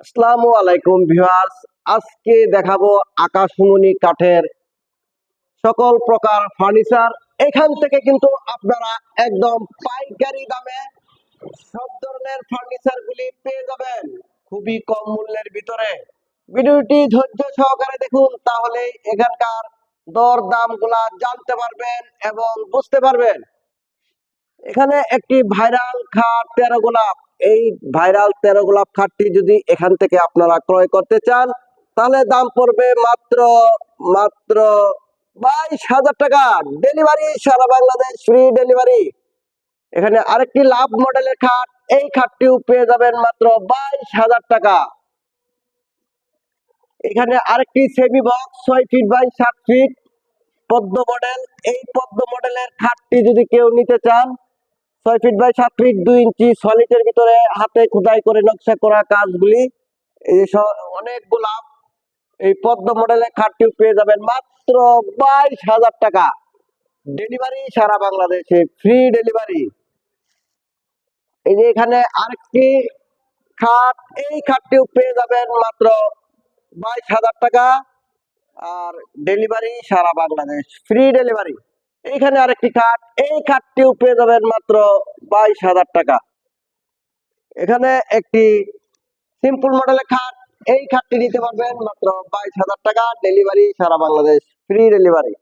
আসসালামু আলাইকুম ভিউয়ার্স। আজকে দেখাবো আকাশমণি কাঠের সকল প্রকার ফার্নিচার। এখান থেকে কিন্তু আপনারা একদম পাইকারি দামে সব ধরনের পেয়ে যাবেন খুবই কম মূল্যের ভিতরে। ভিডিওটি ধৈর্য সহকারে দেখুন, তাহলে এখানকার দর দামগুলা জানতে পারবেন এবং বুঝতে পারবেন। এখানে একটি ভাইরাল খাট তেরো গোলাপ। এই ভাইরাল তেরো গোলাপ খাটটি যদি এখান থেকে আপনারা ক্রয় করতে চান, তাহলে দাম পড়বে মাত্র মাত্র বাইশ হাজার টাকা। ডেলিভারি সারা বাংলাদেশ ফ্রি ডেলিভারি এখানে আরেকটি লাভ মডেলের খাট, এই খাটটিও পেয়ে যাবেন মাত্র বাইশ হাজার টাকা। এখানে আরেকটি সেমি বক্স ছয় ফিট বাই সাত ফিট পদ্ম মডেল এই পদ্ম মডেলের খাটটি যদি কেউ নিতে চান ছয় ফিট বাই সাত ফিট দুই ইঞ্চি সলিটের ভিতরে হাতে খোদাই করে নকশা করা কাজগুলি। এই স- অনেকগুলা এই পদ্ম মডেলের খাটটিও পেয়ে যাবেন মাত্র বাইশ হাজার টাকা। ডেলিভারি সারা বাংলাদেশে ফ্রি ডেলিভারি এই যে এখানে আরেকটি খাট, এই খাটটিও পেয়ে যাবেন মাত্র বাইশ হাজার টাকা। আর ডেলিভারি সারা বাংলাদেশ ফ্রি ডেলিভারি এইখানে আরেকটি খাট। এই খাটটিও পেয়ে যাবেন মাত্র বাইশ হাজার টাকা। এখানে একটি সিম্পল মডেলের খাট। এই খাটটি নিতে পারবেন মাত্র বাইশ হাজার টাকা ডেলিভারি সারা বাংলাদেশ ফ্রি ডেলিভারি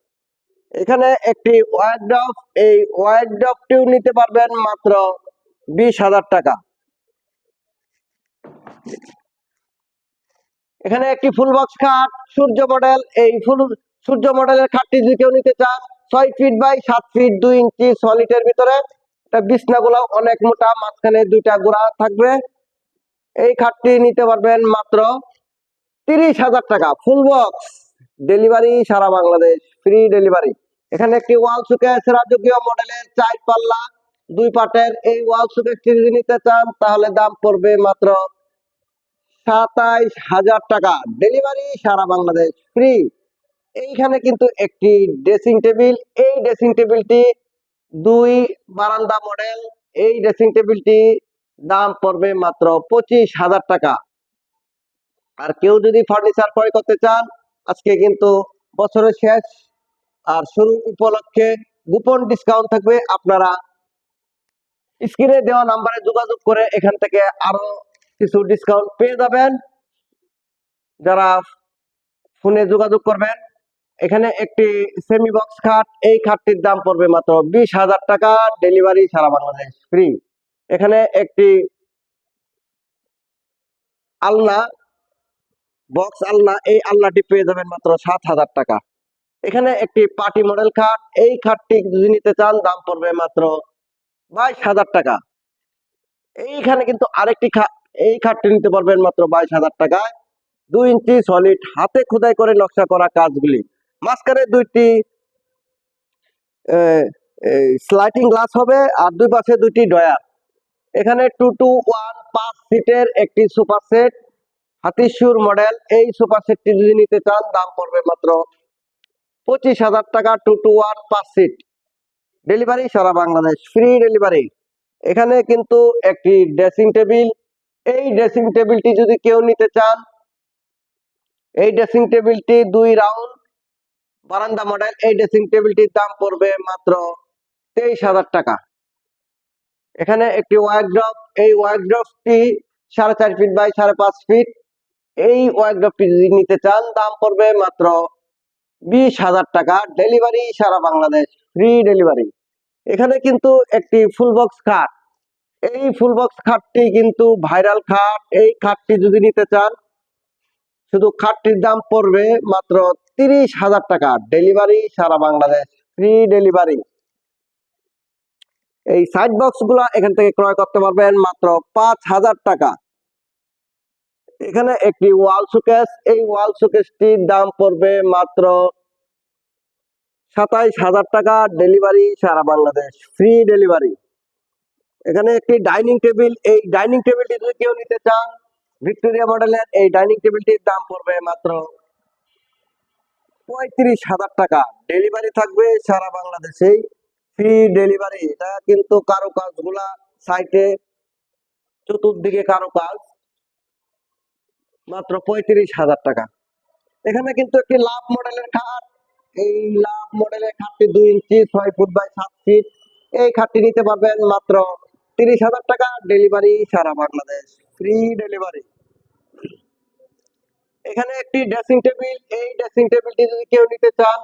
এখানে একটি ওয়াইড ওয়াইড্রপ এই ওয়াইড ওয়াইড্রপটিও নিতে পারবেন মাত্র বিশ হাজার টাকা। এখানে একটি ফুল বক্স খাট, সূর্য মডেল এই ফুল সূর্য মডেলের খাটটি যদি কেউ নিতে চান ছয় ফিট বাই সাত ফিট দুই ইঞ্চি সলিটের ভিতরে। এটা বিছনাগুলো অনেক মোটা, মাঝখানে দুইটা গোড়া থাকবে। এই খাটটি নিতে পারবেন মাত্র তিরিশ হাজার টাকা। ফুল বক্স ডেলিভারি সারা বাংলাদেশ ফ্রি ডেলিভারি এখানে একটি ওয়াল সুকেস রাজকীয় মডেলের চার পাল্লা, দুই পাটের এই ওয়াল সুকেসটি যদি নিতে চান, তাহলে দাম পড়বে মাত্র সাতাইশ হাজার টাকা। ডেলিভারি সারা বাংলাদেশ ফ্রি এইখানে কিন্তু একটি ড্রেসিং টেবিল এই ড্রেসিং টেবিলটি দুই বারান্দা মডেল এই ড্রেসিং টেবিলটি দাম পড়বে মাত্র পঁচিশ হাজার টাকা। আর কেউ যদি ফার্নিচার ক্রয় করতে চান, আজকে কিন্তু বছরের শেষ আর শুরু উপলক্ষে গোপন ডিসকাউন্ট থাকবে। আপনারা স্ক্রিনে দেওয়া নাম্বারে যোগাযোগ করে এখান থেকে আরও কিছু ডিসকাউন্ট পেয়ে যাবেন। যারা ফোনে যোগাযোগ করবেন এখানে একটি সেমি বক্স খাট, এই খাটটির দাম পড়বে মাত্র বিশ হাজার টাকা ডেলিভারি সারা বাংলাদেশ ফ্রি এখানে একটি আলনা বক্স আলনা, এই আলনাটি পেয়ে যাবেন মাত্র সাত হাজার টাকা। এখানে একটি পার্টি মডেল খাট, এই খাটটি যদি নিতে চান, দাম পড়বে মাত্র বাইশ হাজার টাকা। এইখানে কিন্তু আরেকটি এই খাটটি নিতে পারবেন মাত্র বাইশ হাজার টাকায়। দুই ইঞ্চি সলিড হাতে খোদাই করে নকশা করা কাজগুলি। মাঝখানে দুইটি স্লাইটিং গ্লাস হবে আর দুই পাশে দুইটি ডয়ার এখানে টু টু ওয়ান পাঁচ সিটের একটি সুপার সেট হাতিসুর মডেল এই সুপার সেটটি যদি নিতে চান, দাম পড়বে মাত্র পঁচিশ হাজার টাকা টু টু ওয়ান পাঁচ সিট ডেলিভারি সারা বাংলাদেশ ফ্রি ডেলিভারি এখানে কিন্তু একটি ড্রেসিং টেবিল এই ড্রেসিং টেবিলটি যদি কেউ নিতে চান, এই ড্রেসিং টেবিলটি দুই রাউন্ড বারান্দা মডেল এই ড্রেসিং টেবিলটির দাম পড়বে মাত্র তেইশ হাজার টাকা। এখানে একটি ওয়াইড্রপ এই ওয়াইড্রপটি সাড়ে চার ফিট বাই সাড়ে পাঁচ ফিট এই ওয়াইড্রপটি যদি নিতে চান, দাম পড়বে মাত্র বিশ হাজার টাকা। ডেলিভারি সারা বাংলাদেশ ফ্রি ডেলিভারি এখানে কিন্তু একটি ফুল বক্স খাট এই ফুল বক্স খাটটি কিন্তু ভাইরাল খাট এই খাটটি যদি নিতে চান, শুধু খাটটির দাম পড়বে মাত্র তিরিশ হাজার টাকা ডেলিভারি সারা বাংলাদেশ ফ্রি ডেলিভারি এই সাইড বক্সগুলা এখান থেকে ক্রয় করতে পারবেন মাত্র পাঁচ হাজার টাকা। এখানে একটি ওয়াল সুকেস এই ওয়াল সুকেসটির দাম পড়বে মাত্র সাতাইশ হাজার টাকা ডেলিভারি সারা বাংলাদেশ ফ্রি ডেলিভারি এখানে একটি ডাইনিং টেবিল, এই ডাইনিং টেবিলটি যদি কেউ নিতে চান, ভিক্টোরিয়া মডেলের এই ডাইনিং টেবিলটির দাম পড়বে মাত্র পঁয়ত্রিশ হাজার টাকা। ডেলিভারি থাকবে সারা বাংলাদেশেই। ফ্রি ডেলিভারি এটা কিন্তু কারও কাজগুলা সাইটে চতুর্দিকে কারও কাজ মাত্র পঁয়ত্রিশ হাজার টাকা। এখানে কিন্তু একটি লাভ মডেলের খাট। এই লাভ মডেলের খাটটি দুই ইঞ্চি, ছয় ফুট বাই সাত ফিট। এই খাটটি নিতে পারবেন মাত্র তিরিশ হাজার টাকা। ডেলিভারি সারা বাংলাদেশ। ফ্রি ডেলিভারি এখানে একটি ড্রেসিং টেবিল এই ড্রেসিং টেবিলটি যদি কেউ নিতে চান,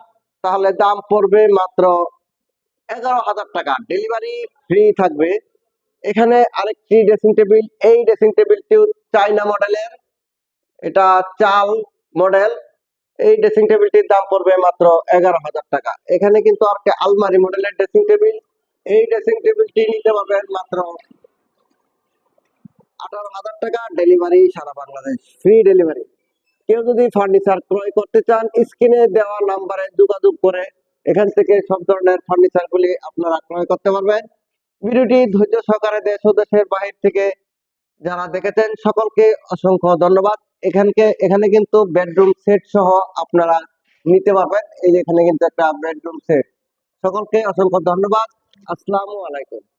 তাহলে দাম পড়বে মাত্র এগারো হাজার টাকা। ডেলিভারি ফ্রি থাকবে। এখানে আরেকটি ড্রেসিং টেবিল এই ড্রেসিং টেবিলটিও চাইনা মডেলের এটা চাল মডেল এই ড্রেসিং টেবিলটির দাম পড়বে মাত্র এগারো হাজার টাকা। এখানে কিন্তু একটা আলমারি মডেলের ড্রেসিং টেবিল এই ড্রেসিং টেবিলটি নিতে পারবেন মাত্র আঠারো হাজার টাকা। ডেলিভারি সারা বাংলাদেশ। ফ্রি ডেলিভারি কেউ যদি ফার্নিচার ক্রয় করতে চান স্ক্রিনে দেওয়া নাম্বারে যোগাযোগ করে এখান থেকে সব ধরনের ফার্নিচার গুলি আপনারা ক্রয় করতে পারবেন। ভিডিওটি ধৈর্য সহকারে দেশ ও দেশের বাহির থেকে যারা দেখেছেন, সকলকে অসংখ্য ধন্যবাদ। এখানকে, এখানে কিন্তু বেডরুম সেট সহ আপনারা নিতে পারবেন। এই যে এখানে কিন্তু একটা বেডরুম সেট সকলকে অসংখ্য ধন্যবাদ। আসসালামু আলাইকুম।